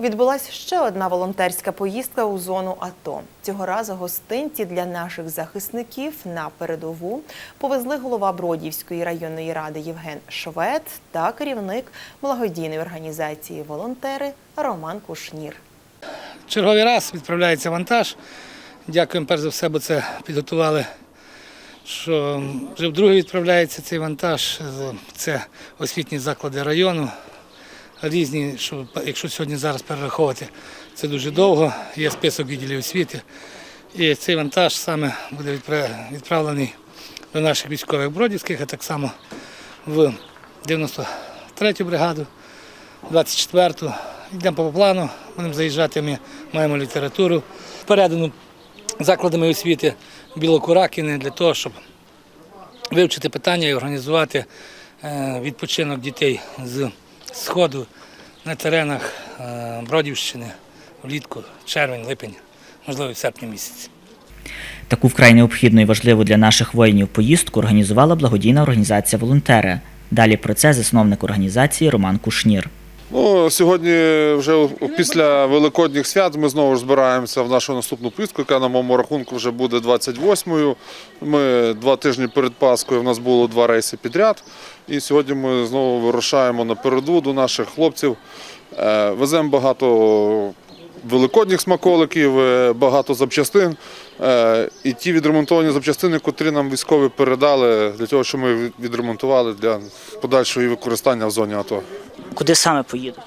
Відбулася ще одна волонтерська поїздка у зону АТО. Цього разу гостинці для наших захисників на передову повезли голова Бродівської районної ради Євген Швед та керівник благодійної організації Волонтери Роман Кушнір. Черговий раз відправляється вантаж. Дякуємо перш за все, бо це підготували. Що вже вдруге відправляється цей вантаж. Це освітні заклади району. Різні, що якщо сьогодні зараз перераховувати, це дуже довго. Є список відділів освіти. І цей вантаж саме буде відправлений до наших військових бродівських, а так само в 93-ю бригаду, 24-ту. Йдемо по плану, будемо заїжджати, ми маємо літературу, передану закладами освіти Білокуракіни для того, щоб вивчити питання і організувати е, відпочинок дітей з сходу на теренах е, Бродівщини влітку, червень, липень, можливо, в серпні місяці. Таку вкрай необхідну і важливу для наших воїнів поїздку організувала благодійна організація Волонтери. Далі про це засновник організації Роман Кушнір. Ну, сьогодні вже після Великодніх свят ми знову ж збираємося в нашу наступну поїздку, яка на моєму рахунку вже буде 28-ю. Ми два тижні перед Паскою, в нас було два рейси підряд. І сьогодні ми знову вирушаємо на переду до наших хлопців. Е, Веземо багато великодніх смаколиків, е, багато запчастин. Е, І ті відремонтовані запчастини, котрі нам військові передали для того, щоб ми відремонтували для подальшого використання в зоні АТО. Куди саме поїдуть?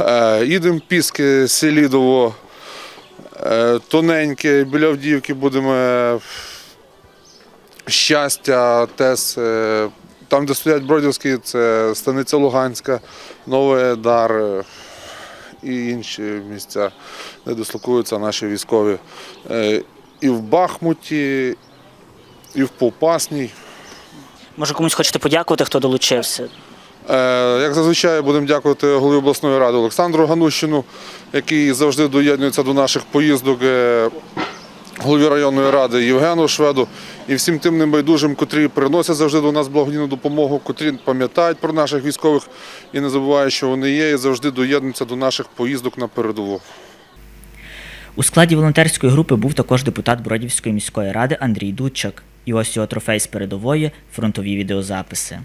Е, Їдемо Піски, Селідово, е, тоненьке, біля Авдіївки будемо е, щастя, Тес. Там, де стоять Бродівські, це Станиця Луганська, Новий Дар і інші місця, де дислокуються наші військові. І в Бахмуті, і в Попасній. Може, комусь хочете подякувати, хто долучився? Е, Як зазвичай будемо дякувати голові обласної ради Олександру Ганущину, який завжди доєднується до наших поїздок, е, голові районної ради Євгену Шведу і всім тим небайдужим, котрі приносять завжди до нас благодійну допомогу, котрі пам'ятають про наших військових і не забувають, що вони є, і завжди доєднуються до наших поїздок на передову. У складі волонтерської групи був також депутат Бродівської міської ради Андрій Дудчак. І ось його трофей з передової фронтові відеозаписи.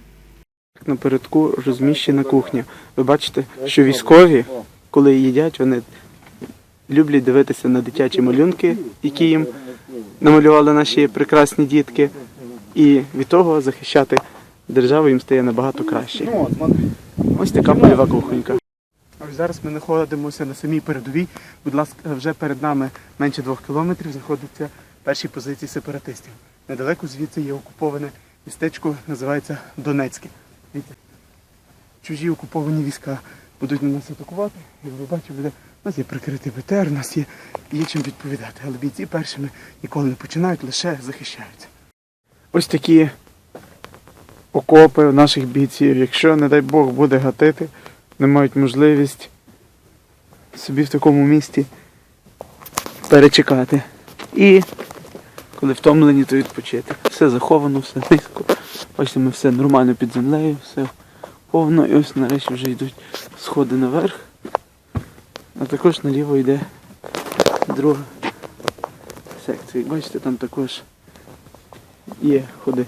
Напередку розміщена кухня. Ви бачите, що військові, коли їдять, вони люблять дивитися на дитячі малюнки, які їм намалювали наші прекрасні дітки, і від того захищати державу їм стає набагато краще. Ось така польова кухонька. Зараз ми знаходимося на самій передовій. Будь ласка, вже перед нами менше двох кілометрів знаходяться перші позиції сепаратистів. Недалеко звідси є окуповане містечко, називається Донецьке. Чужі окуповані війська будуть на нас атакувати. Як ви бачите, буде, у нас є прикритий БТР, у нас є, є чим відповідати. Але бійці першими ніколи не починають, лише захищаються. Ось такі окопи наших бійців. Якщо, не дай Бог, буде гатити, вони мають можливість собі в такому місті перечекати. І коли втомлені, то відпочити. Все заховано, все низько. Бачите, ми все нормально під землею, все повно. І ось нарешті вже йдуть сходи наверх. А також наліво йде друга секція. Бачите, там також є ходи.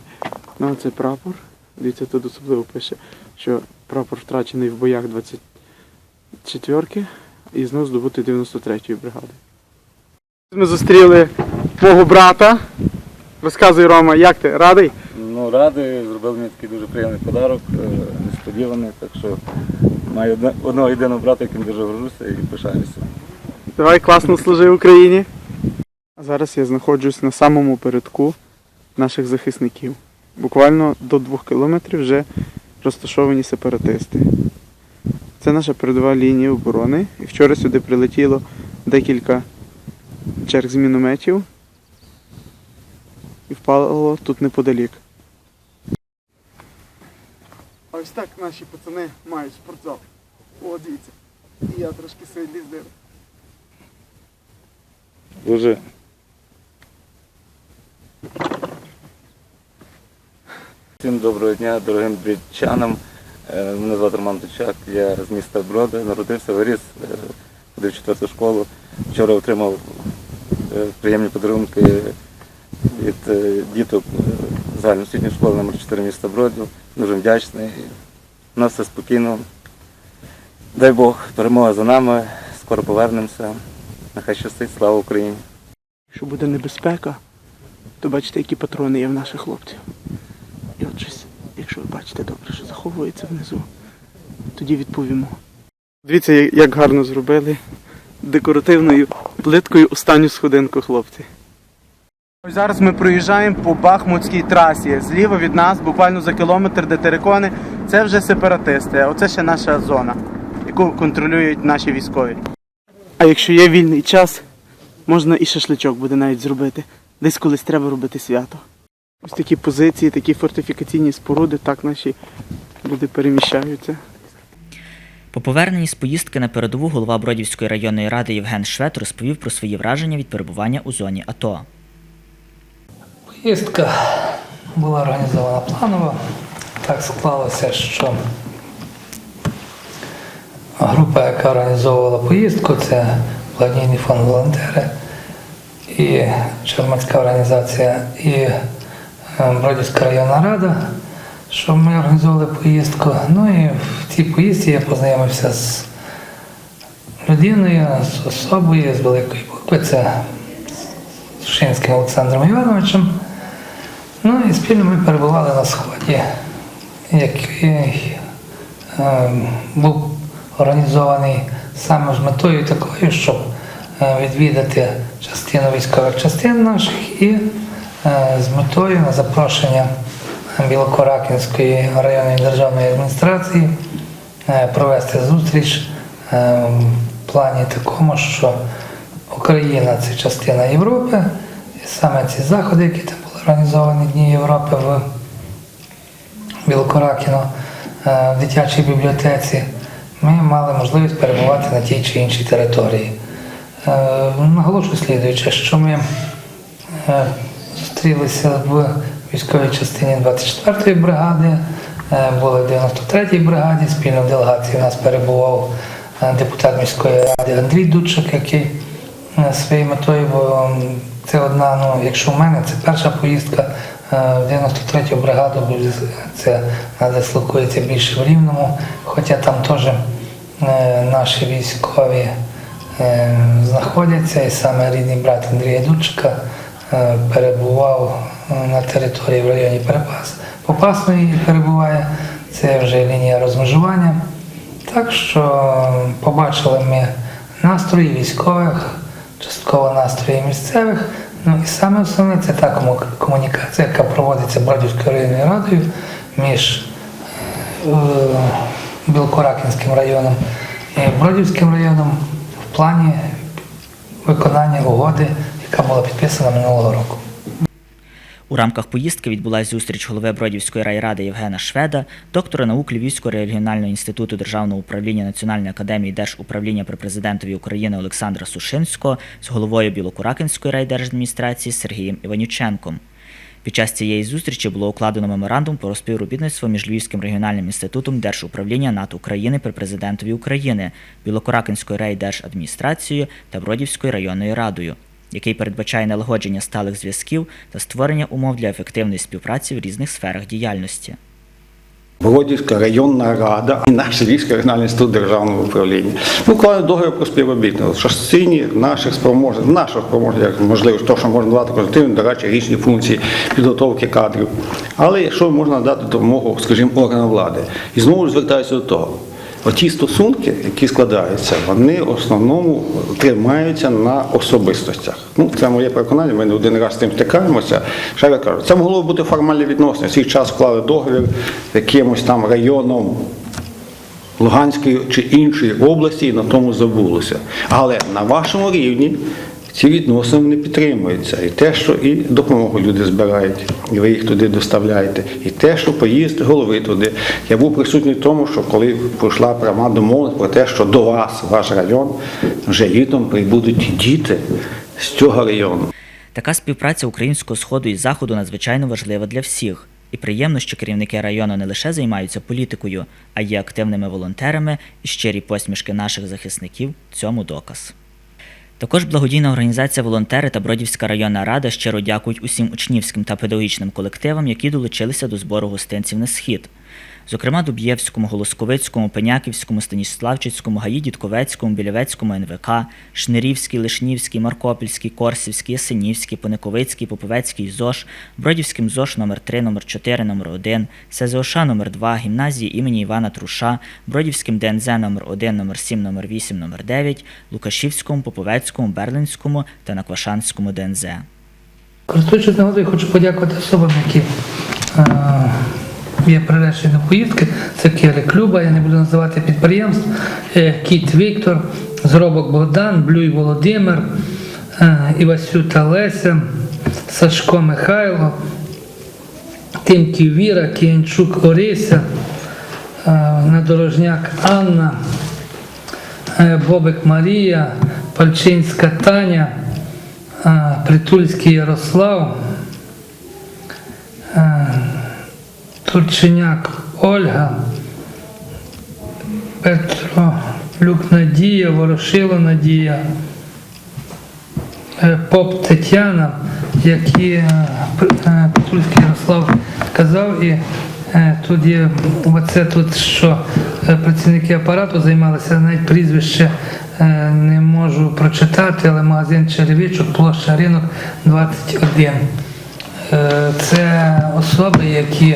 Ну, це прапор. Дивіться, тут особливо пише, що прапор втрачений в боях 24-ки і знов здобути 93-ї бригади. Ми зустріли мого брата. Розказуй, Рома, як ти? Радий? Ну, радий, зробив мені такий дуже приємний подарок, е, несподіваний, так що маю одного єдиного брата, яким дуже горжуся і пишаюся. Давай класно служи Україні. А зараз я знаходжусь на самому передку наших захисників. Буквально до двох кілометрів вже розташовані сепаратисти. Це наша передова лінія оборони. І вчора сюди прилетіло декілька черг з мінометів і впало тут неподалік. А ось так наші пацани мають спортзал. О, дивіться. І я трошки сидлі здив. Дуже Всім доброго дня, дорогим брідчанам. Е, Мене звати Роман Тичак, я з міста Броди, народився, виріс, е, ходив в четверту школу. Вчора отримав е, приємні подарунки від е, діток е, загальноосвітньої школи номер 4 міста Бродів. Дуже вдячний. У нас все спокійно. Дай Бог, перемога за нами, скоро повернемося. Нехай щастить, слава Україні! Якщо буде небезпека, то бачите, які патрони є в наших хлопців. І от щось, якщо ви бачите добре, що заховується внизу, тоді відповімо. Дивіться, як- як гарно зробили декоративною плиткою останню сходинку хлопці. Зараз ми проїжджаємо по Бахмутській трасі. Зліва від нас, буквально за кілометр, де терикони, це вже сепаратисти. Оце ще наша зона, яку контролюють наші військові. А якщо є вільний час, можна і шашличок буде навіть зробити. Десь колись треба робити свято. Ось такі позиції, такі фортифікаційні споруди, так наші люди переміщаються. По поверненні з поїздки на передову голова Бродівської районної ради Євген Швед розповів про свої враження від перебування у зоні АТО. Поїздка була організована планово. Так склалося, що група, яка організовувала поїздку, це благодійний фонд волонтери і громадська організація і е, Бродівська районна рада, що ми організовували поїздку. Ну і в цій поїздці я познайомився з людиною, з особою з великої букви. Це Сушинським Олександром Івановичем. Ну і спільно ми перебували на сході, який е, був організований саме з метою такою, щоб е, відвідати частину військових частин наших і е, з метою на запрошення Білокоракінської районної державної адміністрації провести зустріч в плані такому, що Україна це частина Європи, і саме ці заходи, які там організовані Дні Європи в Білокоракіно, е, в дитячій бібліотеці, ми мали можливість перебувати на тій чи іншій території. Е, Наголошую слідуюче, що ми е, зустрілися в військовій частині 24-ї бригади, були в 93-й бригаді, спільно в делегації у нас перебував депутат міської ради Андрій Дудчик, який своєю метою, бо це одна, ну, якщо в мене це перша поїздка е, в 93-ю бригаду, бо це дислокується більше в Рівному, хоча там теж е, наші військові е, знаходяться, і саме рідний брат Андрія Дудчика е, перебував е, на території в районі Перепас. Попасної перебуває, це вже лінія розмежування. Так що е, побачили ми настрої військових, частково настрої місцевих. Ну і саме основне це та комунікація, яка проводиться Бродівською районною радою між Білкоракінським районом і Бродівським районом в плані виконання угоди, яка була підписана минулого року. У рамках поїздки відбулася зустріч голови Бродівської райради Євгена Шведа, доктора наук Львівського регіонального інституту державного управління Національної академії Держуправління при президентові України Олександра Сушинського з головою Білокуракинської райдержадміністрації Сергієм Іванюченком. Під час цієї зустрічі було укладено меморандум про співробітництво між Львівським регіональним інститутом Держуправління НАТО України при президентові України, Білокуракинською райдержадміністрацією та Бродівською районною радою, який передбачає налагодження сталих зв'язків та створення умов для ефективної співпраці в різних сферах діяльності. Бродівська районна рада і наш Львівський регіональний інститут державного управління. Вклали договір про співробітництво в частині наших спроможностей, наших спроможностей, як можливо, то, що можна давати консультативні, дорадчі річні функції підготовки кадрів. Але якщо можна надати допомогу, скажімо, органам влади, і знову звертаюся до того. Оті стосунки, які складаються, вони в основному тримаються на особистостях. Ну, це моє переконання, ми не один раз з тим стикаємося. Ще я кажу, це могло б бути формальне відносини. Свій час вклали договір якимось там районом Луганської чи іншої області і на тому забулося. Але на вашому рівні ці відносини не підтримуються. І те, що і допомогу люди збирають, і ви їх туди доставляєте, і те, що поїзд голови туди. Я був присутній в тому, що коли пройшла пряма домовленість про те, що до вас, ваш район, вже літом прибудуть діти з цього району. Така співпраця українського сходу і заходу надзвичайно важлива для всіх. І приємно, що керівники району не лише займаються політикою, а є активними волонтерами і щирі посмішки наших захисників цьому доказ. Також благодійна організація Волонтери та Бродівська районна рада щиро дякують усім учнівським та педагогічним колективам, які долучилися до збору гостинців на схід. Зокрема, Дуб'євському, Голосковицькому, Пеняківському, Станіславчицькому, Гаї Дідковецькому, Білявецькому НВК, Шнирівський, Лишнівський, Маркопільський, Корсівський, Ясенівський, Пониковицький, Поповецький ЗОЖ, Бродівським ЗОЖ номер 3 номер 4 номер 1 СЗОШ номер 2 гімназії імені Івана Труша, Бродівським ДНЗ номер 1 номер 7 номер 8 номер 9 Лукашівському, Поповецькому, Берлинському та Наквашанському ДНЗ. Користуючись нагодою, хочу подякувати особам, які е, є приречені поїздки. Це Кирик Люба, я не буду називати підприємств, е, Кіт Віктор, Зробок Богдан, Блюй Володимир, е, Івасюта Леся, Сашко Михайло, Тимків Віра, Кіянчук Орися, е, Надорожняк Анна, Бобик Марія, Пальчинська Таня. Притульський Ярослав, Турченяк Ольга, Петро Люк Надія, Ворошило Надія, е, Поп Тетяна, які е, е, Петрульський Ярослав казав, і тут є оце тут, що працівники апарату займалися, навіть прізвище не можу прочитати, але магазин Черевичок, площа ринок 21. Е, Це особи, які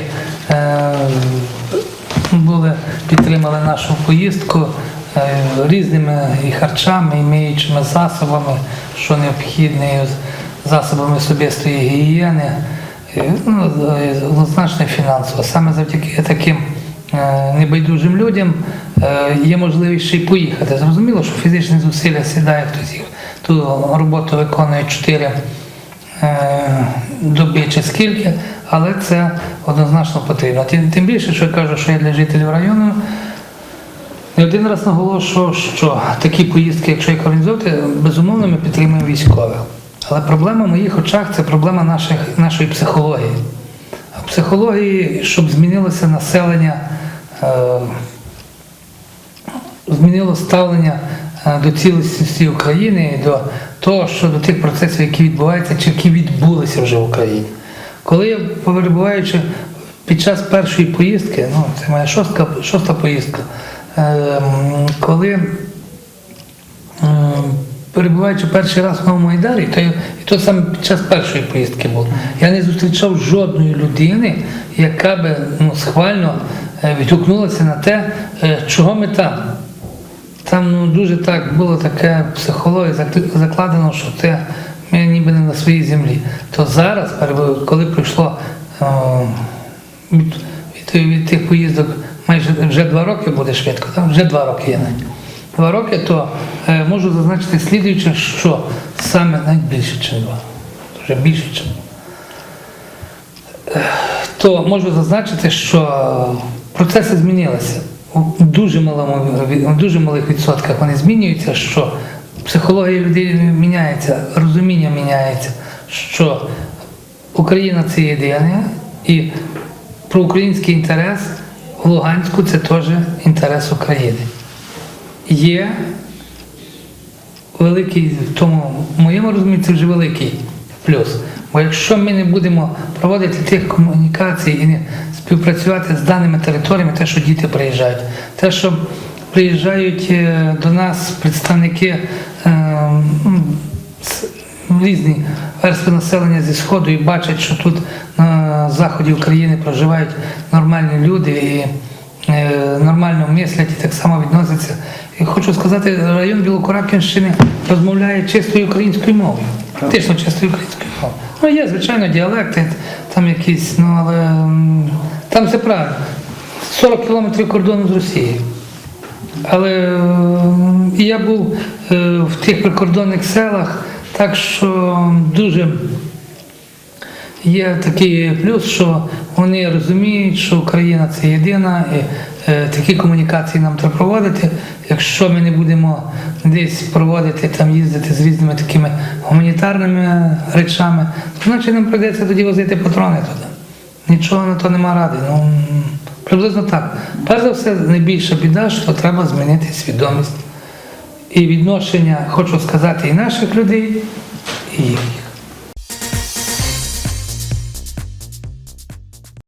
були, підтримали нашу поїздку е, різними і харчами, і миючими засобами, що необхідне, з- засобами особистої гігієни, ну, однозначно фінансово. Саме завдяки таким е, небайдужим людям е, є можливість ще й поїхати. Зрозуміло, що фізичні зусилля сідає хтось їх ту роботу виконує 4 е, доби чи скільки, але це однозначно потрібно. Тим, тим більше, що я кажу, що я для жителів району не один раз наголошував, що такі поїздки, якщо їх організовувати, безумовно ми підтримуємо військових. Але проблема в моїх очах це проблема наших, нашої психології. А психології, щоб змінилося населення, е, змінило ставлення е, до цілісності України до того, що до тих процесів, які відбуваються, чи які відбулися вже в Україні. Коли я перебуваючи під час першої поїздки, ну це моя шоста, шоста поїздка, ем, коли ем, перебуваючи перший раз в Новому Айдарі, то, і то саме під час першої поїздки було, я не зустрічав жодної людини, яка би ну, схвально е, відгукнулася на те, е, чого ми там. Там ну, дуже так було таке психологія закладено, що це ми ніби не на своїй землі. То зараз, коли пройшло е, від, від, від тих поїздок майже вже два роки буде швидко, там вже два роки є. Два роки, то е, можу зазначити слідуюче, що саме навіть більше, ніж два. Вже більше, ніж два то можу зазначити, що процеси змінилися. У дуже малому в дуже малих відсотках вони змінюються, що психологія людей міняється, розуміння міняється, що Україна це єдине, і про український інтерес в Луганську це теж інтерес України. Є великий, в тому моєму розумінні це вже великий плюс. Бо якщо ми не будемо проводити тих комунікацій і не співпрацювати з даними територіями, те, що діти приїжджають, те, що приїжджають е, до нас представники різні верстви населення зі Сходу і бачать, що тут на заході України проживають нормальні люди і е, нормально мислять і так само відносяться. І хочу сказати, район Білокораківщини розмовляє чистою українською мовою. Практично чистою українською мовою. Ну, є, звичайно, діалекти, там якісь, ну але там все правильно. 40 кілометрів кордону з Росією. Але е, і я був е, в тих прикордонних селах, так що дуже є такий плюс, що вони розуміють, що Україна це єдина, і е, такі комунікації нам треба проводити. Якщо ми не будемо десь проводити, там їздити з різними такими гуманітарними речами, то значить нам прийдеться тоді возити патрони туди. нічого на то нема ради. Ну, приблизно так. Перш за все, найбільша біда, що треба змінити свідомість і відношення, хочу сказати, і наших людей, і їхніх.